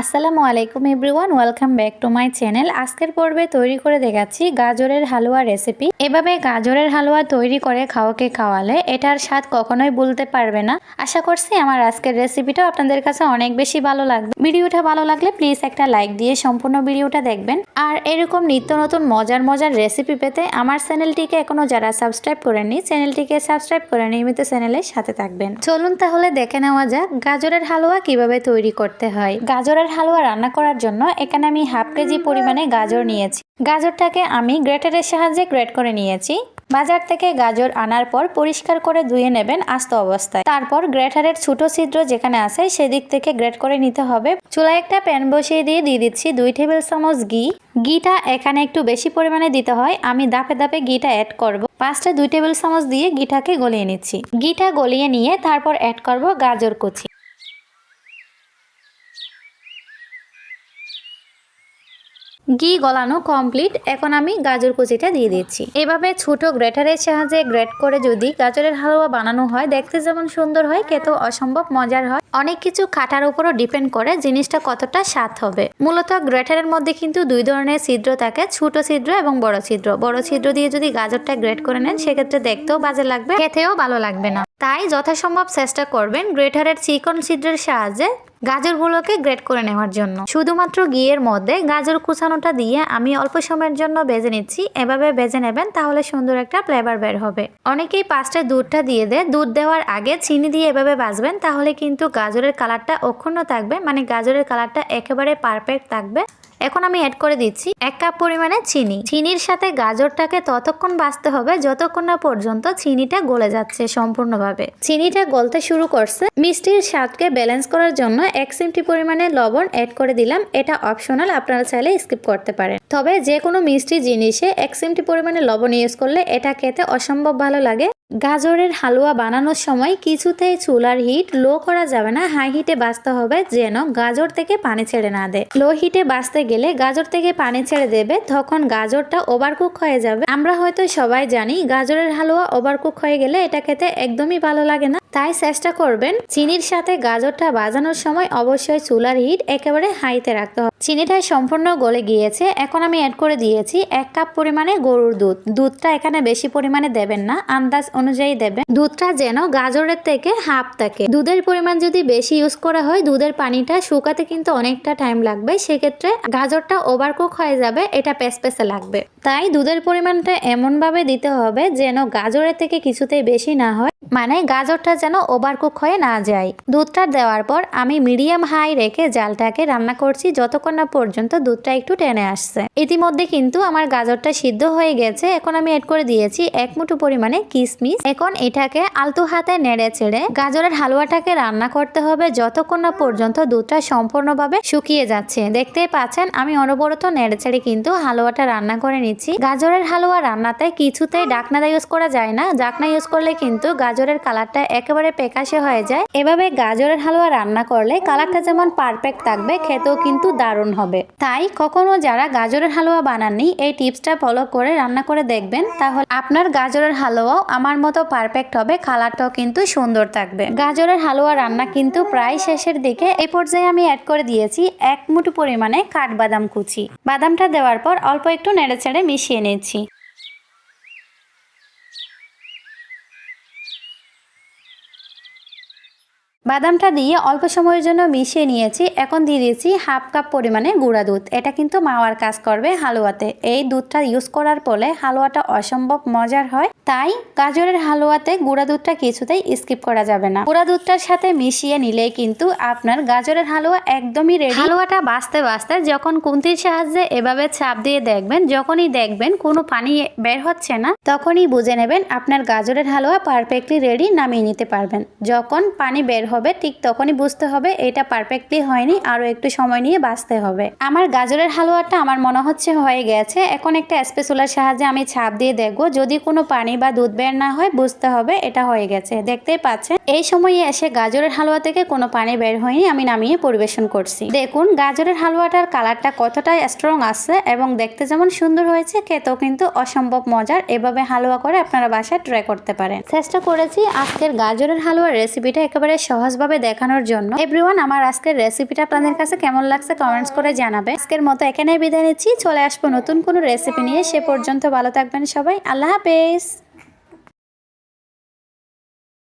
আসসালামু আলাইকুম everyone, welcome back to my channel. আজকের পর্বে তৈরি করে দেখাচ্ছি গাজরের হালুয়া রেসিপি। এভাবে গাজরের হালুয়া তৈরি করে খাওয়াকে খাওয়ালে এটার স্বাদ কখনোই বলতে পারবে না। আশা করছি আমার আজকের রেসিপিটা আপনাদের কাছে অনেক বেশি ভালো লাগবে। ভিডিওটা ভালো লাগলে প্লিজ একটা লাইক দিয়ে সম্পূর্ণ ভিডিওটা দেখবেন। আর এরকম নিত্য নতুন মজার মজার রেসিপি পেতে আমার চ্যানেলটিকে এখনও যারা সাবস্ক্রাইব করেননি, চ্যানেলটিকে সাবস্ক্রাইব করে নিয়মিত চ্যানেলের সাথে থাকবেন। চলুন তাহলে দেখে নেওয়া যাক গাজরের হালুয়া কীভাবে তৈরি করতে হয়। গাজরের হালুয়া রান্না করার জন্য এখানে আমি হাফ কেজি পরিমাণে গাজর নিয়েছি। গাজরটাকে আমি গ্রেটারের সাহায্যে গ্রেট করে নিয়েছি। বাজার থেকে গাজর আনার পর পরিষ্কার করে ধুয়ে নেবেন আস্ত অবস্থায়। তারপর গ্রেটারের ছোট ছিদ্র যেখানে আছে সেদিক থেকে গ্রেট করে নিতে হবে। চুলায় একটা প্যান বসিয়ে দিয়ে দিয়ে দিচ্ছি দুই টেবিল চামচ ঘি। ঘিটা এখানে একটু বেশি পরিমাণে দিতে হয়। আমি দাপে দাপে ঘিটা অ্যাড করব। পাঁচটা দুই টেবিল চামচ দিয়ে ঘিটাকে গলিয়ে নিচ্ছি। ঘিটা গলিয়ে নিয়ে তারপর অ্যাড করব গাজর কুচি। ঘি গলানো কমপ্লিট এখন আমি গাজর কুচিটা দিয়ে দিচ্ছি। এভাবে ছোট গ্রেটারের সাহায্যে গ্রেট করে যদি গাজরের হালুয়া বানানো হয়, দেখতে যেমন সুন্দর হয়, খেতেও অসম্ভব মজার হয়। অনেক কিছু কাটার উপরও ডিপেন্ড করে জিনিসটা কতটা স্বাদ হবে। মূলত গ্রেটারের মধ্যে কিন্তু দুই ধরনের ছিদ্র থাকে, ছোট ছিদ্র এবং বড় ছিদ্র। বড় ছিদ্র দিয়ে যদি গাজরটা গ্রেট করে নেন, সেক্ষেত্রে দেখতেও বাজে লাগবে, খেতেও ভালো লাগবে না। তাই যথাসম্ভব চেষ্টা করবেন গ্রেটারের চিকন ছিদ্রের সাহায্যে গাজরগুলোকে গ্রেট করে নেওয়ার জন্য। শুধুমাত্র ঘিয়ের মধ্যে গাজর কুচানোটা দিয়ে আমি অল্প সময়ের জন্য বেজে নিচ্ছি। এভাবে বেজে নেবেন তাহলে সুন্দর একটা ফ্লেভার বের হবে। অনেকেই পাঁচটা দুধটা দিয়ে দেয়। দুধ দেওয়ার আগে চিনি দিয়ে এভাবে বাজবেন তাহলে কিন্তু গাজরের কালারটা অক্ষুণ্ণ থাকবে। মানে গাজরের কালারটা একেবারে পারফেক্ট থাকবে। এখন আমি অ্যাড করে দিচ্ছি এক কাপ পরিমাণে চিনি। চিনির সাথে গাজরটাকে ততক্ষণ বাঁচতে হবে যতক্ষণ না পর্যন্ত চিনিটা গলে যাচ্ছে সম্পূর্ণভাবে। চিনিটা গলতে শুরু করছে। মিষ্টির স্বাদকে ব্যালেন্স করার জন্য এক সিমটি পরিমাণে লবণ অ্যাড করে দিলাম। এটা অপশনাল আপনারা চাইলে স্কিপ করতে পারেন। তবে যে কোনো মিষ্টি জিনিসে এক সিমটি পরিমাণে লবণ ইউজ করলে এটা খেতে অসম্ভব ভালো লাগে। গাজরের হালুয়া বানানোর সময় কিছুতেই চুলার হিট লো করা যাবে না। হাই হিটে বাঁচতে হবে যেন গাজর থেকে পানি ছেড়ে না দেয় লো হিটে বাঁচতে গেলে গাজর থেকে পানি ছেড়ে দেবে, তখন গাজরটা ওভারকুক হয়ে যাবে। আমরা হয়তো সবাই জানি গাজরের হালুয়া ওভারকুক হয়ে গেলে এটা খেতে একদমই ভালো লাগে না। তাই চেষ্টা করবেন চিনির সাথে গাজরটা বাজানোর সময় অবশ্যই চুলার হিট একেবারে হাইতে রাখতে হবে। চিনিটা সম্পূর্ণ গলে গিয়েছে, এখন আমি অ্যাড করে দিয়েছি এক কাপ পরিমাণে গরুর দুধ। দুধটা এখানে বেশি পরিমাণে দেবেন না, আন্দাজ অনুযায়ী দেবেন দুধটা যেন গাজরের থেকে হাফ থাকে। দুধের পরিমাণ যদি বেশি ইউজ করা হয়, দুধের পানিটা শুকাতে কিন্তু অনেকটা টাইম লাগবে। সেক্ষেত্রে গাজরটা ওভারকুক হয়ে যাবে, এটা পেসপেসে লাগবে। তাই দুধের পরিমাণটা এমনভাবে দিতে হবে যেন গাজরের থেকে কিছুতেই বেশি না হয়। মানে গাজরটা যেন ওভারকুক হয়ে না যায়। দুধটা দেওয়ার পর আমি মিডিয়াম হাই রেখে জালটাকে রান্না করছি যতক্ষণ না পর্যন্ত দুধটা একটু টেনে আসছে। ইতিমধ্যে কিন্তু আমার গাজরটা সিদ্ধ হয়ে গেছে। এখন আমি এড করে দিয়েছি এক মুঠো পরিমাণে কিশমিশ এখন এটাকে আলতু হাতে নেড়ে ছেড়ে গাজরের হালুয়াটাকে রান্না করতে হবে যতক্ষণ না পর্যন্ত দুধটা সম্পূর্ণভাবে শুকিয়ে যাচ্ছে। দেখতেই পাচ্ছেন, আমি অনবরত নেড়ে ছেড়ে কিন্তু হালুয়াটা রান্না করে নিচ্ছি। গাজরের হালুয়া রান্নাতে কিছুতেই ডাকনাদা ইউজ করা যায় না। ডাকনা ইউজ করলে কিন্তু গাজরের কালারটা একেবারে পেকাশে হয়ে যায়। এভাবে গাজরের হালুয়া রান্না করলে কালারটা যেমন পারফেক্ট থাকবে, খেতেও কিন্তু দারুণ হবে। তাই কখনো যারা গাজরের হালুয়া বানাননি, এই টিপসটা ফলো করে রান্না করে দেখবেন। তাহলে আপনার গাজরের হালুয়াও আমার মতো পারফেক্ট হবে, কালারটাও কিন্তু সুন্দর থাকবে। গাজরের হালুয়া রান্না কিন্তু প্রায় শেষের দিকে। এই পর্যায়ে আমি অ্যাড করে দিয়েছি এক মুঠো পরিমাণে কাঠবাদাম কুচি। বাদামটা দেওয়ার পর অল্প একটু নেড়ে চেড়ে মিশিয়ে নিচ্ছি। বাদামটা দিয়ে অল্প সময়ের জন্য মিশিয়ে নিয়েছি। এখন দিয়ে দিয়েছি হাফ কাপ পরিমাণে গুঁড়া দুধ। এটা কিন্তু মাওয়ার কাজ করবে হালুয়াতে। এই দুধটা ইউজ করার ফলে হালুয়াটা অসম্ভব মজার হয়। তাই গাজরের হালুয়াতে গুঁড়া দুধটা কিছুতেই স্কিপ করা যাবে না। গুঁড়া দুধটার সাথে মিশিয়ে নিলেই কিন্তু আপনার গাজরের হালুয়া একদমই রেডি হালুয়াটা বাঁচতে বাঁচতে যখন কুন্তির সাহায্যে এভাবে চাপ দিয়ে দেখবেন, যখনই দেখবেন কোনো পানি বের হচ্ছে না, তখনই বুঝে নেবেন আপনার গাজরের হালুয়া পারফেক্টলি রেডি নামিয়ে নিতে পারবেন। যখন পানি বের হবে, ঠিক তখনই বুঝতে হবে, এটা পারফেক্টলি হয়নি আরও একটু সময় নিয়ে বাঁচতে হবে। আমার গাজরের হালুয়াটা আমার মনে হচ্ছে হয়ে গেছে, এখন একটা স্পেসুলার সাহায্যে আমি ছাপ দিয়ে দেখব, যদি কোনো পানি বা দুধ বের না হয়, বুঝতে হবে এটা হয়ে গেছে। দেখতেই পাচ্ছেন, এই সময়ে এসে গাজরের হালুয়া থেকে কোনো পানি বের হয়নি, আমি নামিয়ে পরিবেশন করছি। দেখুন, গাজরের হালুয়াটার কালারটা কতটা স্ট্রং আছে এবং দেখতে যেমন সুন্দর হয়েছে, খেতেও কিন্তু অসম্ভব মজার, এভাবে হালুয়া করে আপনারা বাসায় ট্রাই করতে পারেন। চেষ্টা করেছি আজকের গাজরের হালুয়ার রেসিপিটা একেবারে সহজ সহজভাবে দেখানোর জন্য। এভরিওয়ান আমার আজকের রেসিপিটা আপনাদের কাছে কেমন লাগছে কমেন্টস করে জানাবে আজকের মতো এখানেই বিদায় নিচ্ছি। চলে আসব নতুন কোনো রেসিপি নিয়ে। সে পর্যন্ত ভালো থাকবেন সবাই। আল্লাহ হাফেজ।